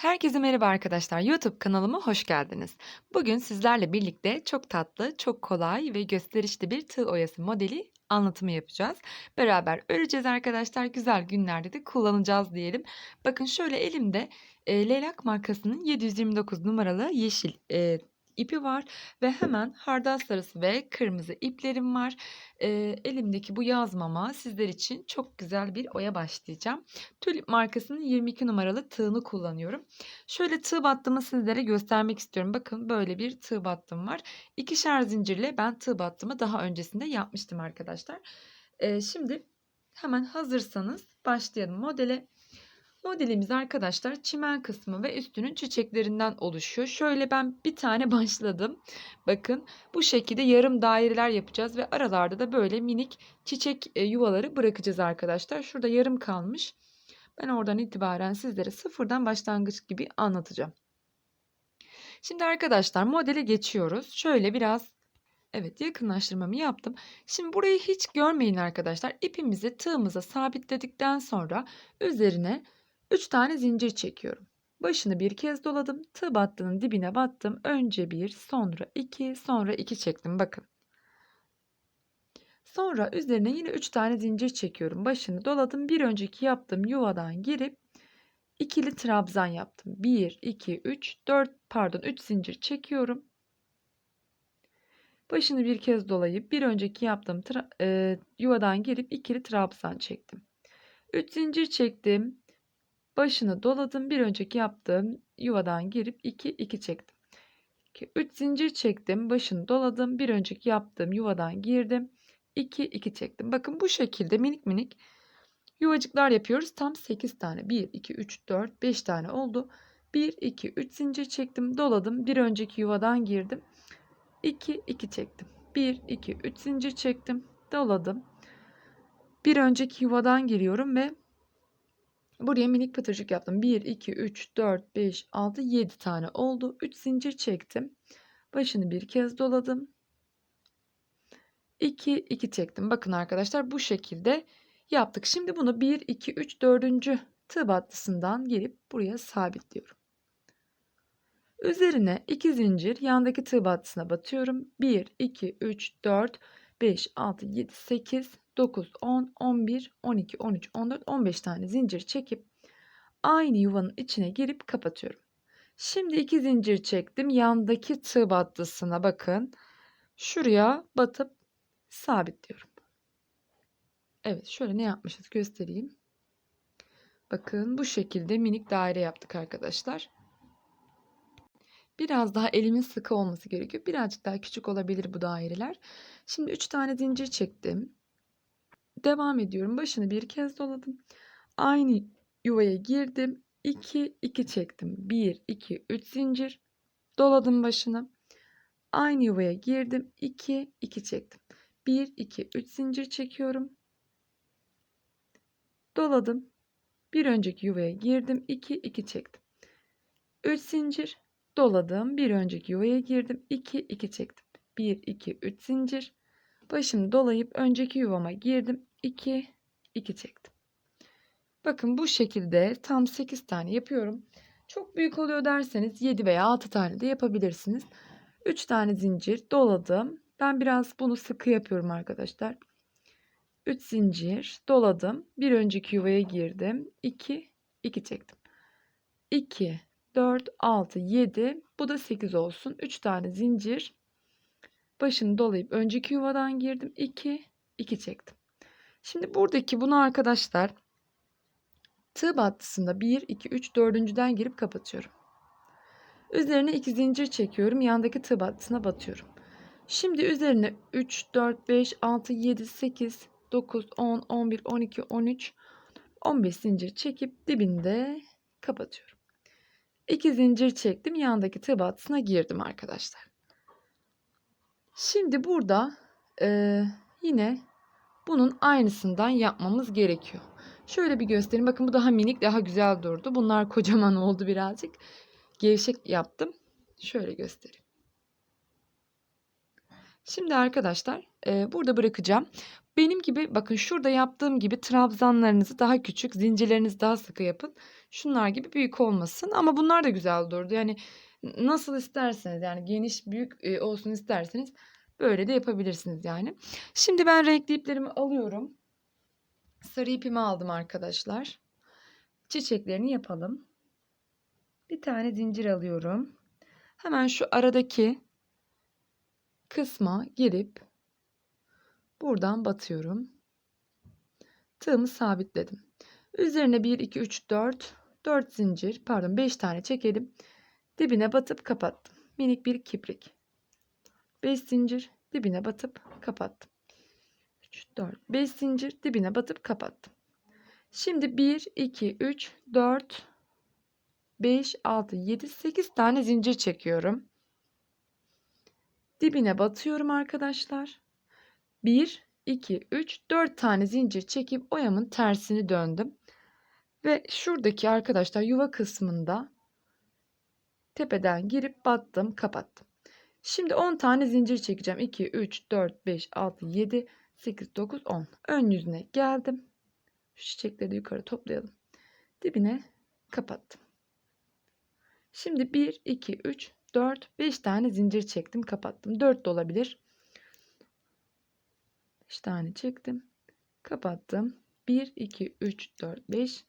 Herkese merhaba arkadaşlar. YouTube kanalıma hoş geldiniz. Bugün sizlerle birlikte çok tatlı, çok kolay ve gösterişli bir tığ oyası modeli anlatımı yapacağız. Beraber öreceğiz arkadaşlar. Güzel günlerde de kullanacağız diyelim. Bakın şöyle elimde e, Leylak markasının 729 numaralı yeşil e, ipi var ve hemen hardal sarısı ve kırmızı iplerim var. E, elimdeki bu yazmama sizler için çok güzel bir oya başlayacağım. Tulip markasının 22 numaralı tığını kullanıyorum. Şöyle tığ battımı sizlere göstermek istiyorum. Bakın böyle bir tığ battım var. İkişer zincirle ben tığ battımı daha öncesinde yapmıştım arkadaşlar. Ee, şimdi hemen hazırsanız başlayalım modele. Modelimiz arkadaşlar çimen kısmı ve üstünün çiçeklerinden oluşuyor. Şöyle ben bir tane başladım. Bakın bu şekilde yarım daireler yapacağız ve aralarda da böyle minik çiçek e, yuvaları bırakacağız arkadaşlar. Şurada yarım kalmış. Ben oradan itibaren sizlere sıfırdan başlangıç gibi anlatacağım. Şimdi arkadaşlar modele geçiyoruz. Şöyle biraz evet yakınlaştırmamı yaptım. Şimdi burayı hiç görmeyin arkadaşlar. İpimizi tığımıza sabitledikten sonra üzerine 3 tane zincir çekiyorum. Başını bir kez doladım. Tığ battının dibine battım. Önce bir, sonra iki, sonra iki çektim. Bakın. Sonra üzerine yine 3 tane zincir çekiyorum. Başını doladım. Bir önceki yaptığım yuvadan girip ikili trabzan yaptım. 1, 2, 3, 4 pardon 3 zincir çekiyorum. Başını bir kez dolayıp bir önceki yaptığım e, yuvadan girip ikili trabzan çektim. 3 zincir çektim. Başını doladım. Bir önceki yaptığım yuvadan girip 2 2 çektim. 3 zincir çektim. Başını doladım. Bir önceki yaptığım yuvadan girdim. 2 2 çektim. Bakın bu şekilde minik minik yuvacıklar yapıyoruz. Tam 8 tane. 1 2 3 4 5 tane oldu. 1 2 3 zincir çektim. Doladım. Bir önceki yuvadan girdim. 2 2 çektim. 1 2 3 zincir çektim. Doladım. Bir önceki yuvadan giriyorum ve buraya minik pıtırcık yaptım. 1 2 3 4 5 6 7 tane oldu. 3 zincir çektim. Başını bir kez doladım. 2 2 çektim. Bakın arkadaşlar bu şekilde yaptık. Şimdi bunu 1 2 3 4. tığ battısından gelip buraya sabitliyorum. Üzerine 2 zincir yandaki tığ battısına batıyorum. 1 2 3 4 5 6 7 8 9 10 11 12 13 14 15 tane zincir çekip aynı yuvanın içine girip kapatıyorum. Şimdi 2 zincir çektim. Yandaki tığ battısına bakın. Şuraya batıp sabitliyorum. Evet şöyle ne yapmışız göstereyim. Bakın bu şekilde minik daire yaptık arkadaşlar. Biraz daha elimin sıkı olması gerekiyor. Birazcık daha küçük olabilir bu daireler. Şimdi 3 tane zincir çektim. Devam ediyorum. Başını bir kez doladım. Aynı yuvaya girdim. 2 2 çektim. 1 2 3 zincir doladım başını. Aynı yuvaya girdim. 2 2 çektim. 1 2 3 zincir çekiyorum. Doladım. Bir önceki yuvaya girdim. 2 2 çektim. 3 zincir doladım. Bir önceki yuvaya girdim. 2 2 çektim. 1 2 3 zincir. Başımı dolayıp önceki yuvama girdim. 2 2 çektim. Bakın bu şekilde tam 8 tane yapıyorum. Çok büyük oluyor derseniz 7 veya 6 tane de yapabilirsiniz. 3 tane zincir doladım. Ben biraz bunu sıkı yapıyorum arkadaşlar. 3 zincir doladım. Bir önceki yuvaya girdim. 2 2 çektim. 2 4 6 7 bu da 8 olsun. 3 tane zincir başını dolayıp önceki yuvadan girdim. 2 2 çektim. Şimdi buradaki bunu arkadaşlar tığ battısında 1 2 3 4.den girip kapatıyorum. Üzerine 2 zincir çekiyorum. Yandaki tığ battısına batıyorum. Şimdi üzerine 3 4 5 6 7 8 9 10 11 12 13 15 zincir çekip dibinde kapatıyorum. 2 zincir çektim. Yandaki tığ battısına girdim arkadaşlar. Şimdi burada e, yine bunun aynısından yapmamız gerekiyor. Şöyle bir göstereyim. Bakın bu daha minik, daha güzel durdu. Bunlar kocaman oldu birazcık. Gevşek yaptım. Şöyle göstereyim. Şimdi arkadaşlar e, burada bırakacağım. Benim gibi bakın şurada yaptığım gibi trabzanlarınızı daha küçük, zincirlerinizi daha sıkı yapın. Şunlar gibi büyük olmasın ama bunlar da güzel durdu. Yani nasıl isterseniz yani geniş büyük e, olsun isterseniz böyle de yapabilirsiniz yani. Şimdi ben renkli iplerimi alıyorum. Sarı ipimi aldım arkadaşlar. Çiçeklerini yapalım. Bir tane zincir alıyorum. Hemen şu aradaki kısma girip buradan batıyorum. Tığımı sabitledim. Üzerine 1 2 3 4 4 zincir, pardon 5 tane çekelim. Dibine batıp kapattım. Minik bir kiprik. 5 zincir, dibine batıp kapattım. 3 4 5 zincir, dibine batıp kapattım. Şimdi 1 2 3 4 5 6 7 8 tane zincir çekiyorum. Dibine batıyorum arkadaşlar. 1, 2, 3, 4 tane zincir çekip oyamın tersini döndüm. Ve şuradaki arkadaşlar yuva kısmında tepeden girip battım, kapattım. Şimdi 10 tane zincir çekeceğim. 2, 3, 4, 5, 6, 7, 8, 9, 10. Ön yüzüne geldim. Şu çiçekleri yukarı toplayalım. Dibine kapattım. Şimdi 1, 2, 3, 4, 5 tane zincir çektim, kapattım. 4 de olabilir. 5 tane çektim. Kapattım. 1, 2, 3, 4, 5.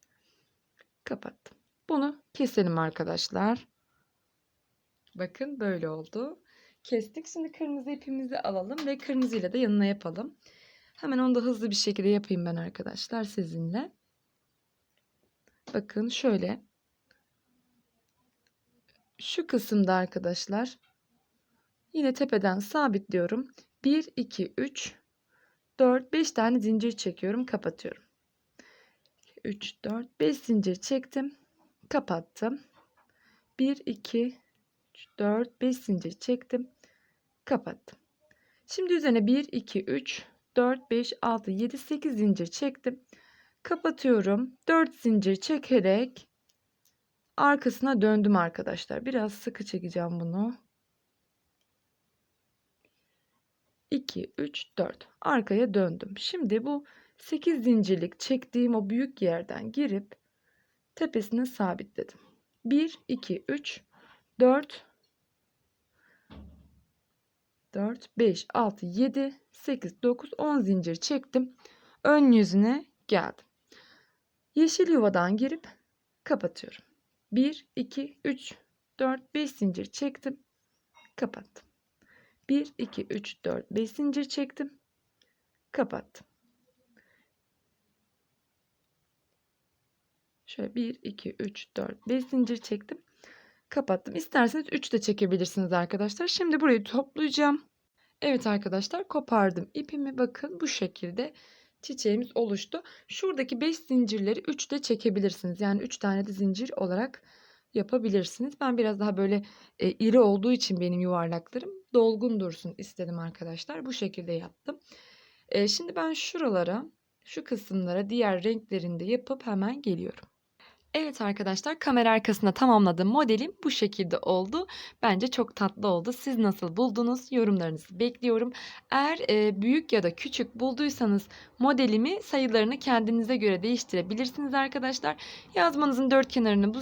Kapattım. Bunu keselim arkadaşlar. Bakın böyle oldu. Kestik. Şimdi kırmızı ipimizi alalım ve kırmızıyla da yanına yapalım. Hemen onu da hızlı bir şekilde yapayım ben arkadaşlar sizinle. Bakın şöyle. Şu kısımda arkadaşlar yine tepeden sabitliyorum. 1, 2, 3, 4, 5 tane zincir çekiyorum. Kapatıyorum. 3, 4, 5 zincir çektim. Kapattım. 1, 2, 3, 4, 5 zincir çektim. Kapattım. Şimdi üzerine 1, 2, 3, 4, 5, 6, 7, 8 zincir çektim. Kapatıyorum. 4 zincir çekerek arkasına döndüm arkadaşlar. Biraz sıkı çekeceğim bunu. 2, 3, 4. Arkaya döndüm. Şimdi bu 8 zincirlik çektiğim o büyük yerden girip tepesine sabitledim. 1, 2, 3, 4, 4, 5, 6, 7, 8, 9, 10 zincir çektim. Ön yüzüne geldim. Yeşil yuvadan girip kapatıyorum. 1, 2, 3, 4, 5 zincir çektim. Kapattım. 1, 2, 3, 4, 5 zincir çektim. Kapattım. Şöyle 1, 2, 3, 4, 5 zincir çektim. Kapattım. İsterseniz 3 de çekebilirsiniz arkadaşlar. Şimdi burayı toplayacağım. Evet arkadaşlar kopardım ipimi. Bakın bu şekilde çiçeğimiz oluştu. Şuradaki 5 zincirleri 3 de çekebilirsiniz. Yani 3 tane de zincir olarak yapabilirsiniz. Ben biraz daha böyle e, iri olduğu için benim yuvarlaklarım dolgun dursun istedim arkadaşlar. Bu şekilde yaptım. E, şimdi ben şuralara, şu kısımlara diğer renklerinde yapıp hemen geliyorum. Evet arkadaşlar kamera arkasında tamamladığım modelim bu şekilde oldu. Bence çok tatlı oldu. Siz nasıl buldunuz? Yorumlarınızı bekliyorum. Eğer e, büyük ya da küçük bulduysanız modelimi sayılarını kendinize göre değiştirebilirsiniz arkadaşlar. Yazmanızın dört kenarını bu,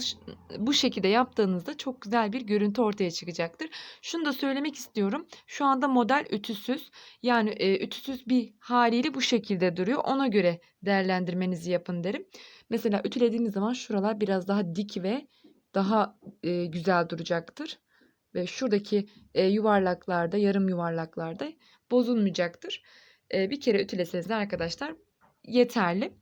bu şekilde yaptığınızda çok güzel bir görüntü ortaya çıkacaktır. Şunu da söylemek istiyorum. Şu anda model ütüsüz. Yani e, ütüsüz bir haliyle bu şekilde duruyor. Ona göre değerlendirmenizi yapın derim. Mesela ütülediğiniz zaman şuralar biraz daha dik ve daha e, güzel duracaktır. Ve şuradaki e, yuvarlaklarda, yarım yuvarlaklarda bozulmayacaktır. E, bir kere ütüleseniz de arkadaşlar yeterli.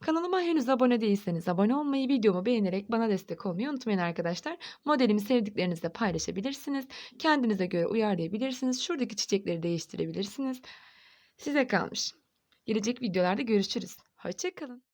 Kanalıma henüz abone değilseniz abone olmayı, videomu beğenerek bana destek olmayı unutmayın arkadaşlar. Modelimi sevdiklerinizle paylaşabilirsiniz. Kendinize göre uyarlayabilirsiniz. Şuradaki çiçekleri değiştirebilirsiniz. Size kalmış. Gelecek videolarda görüşürüz. Hoşçakalın.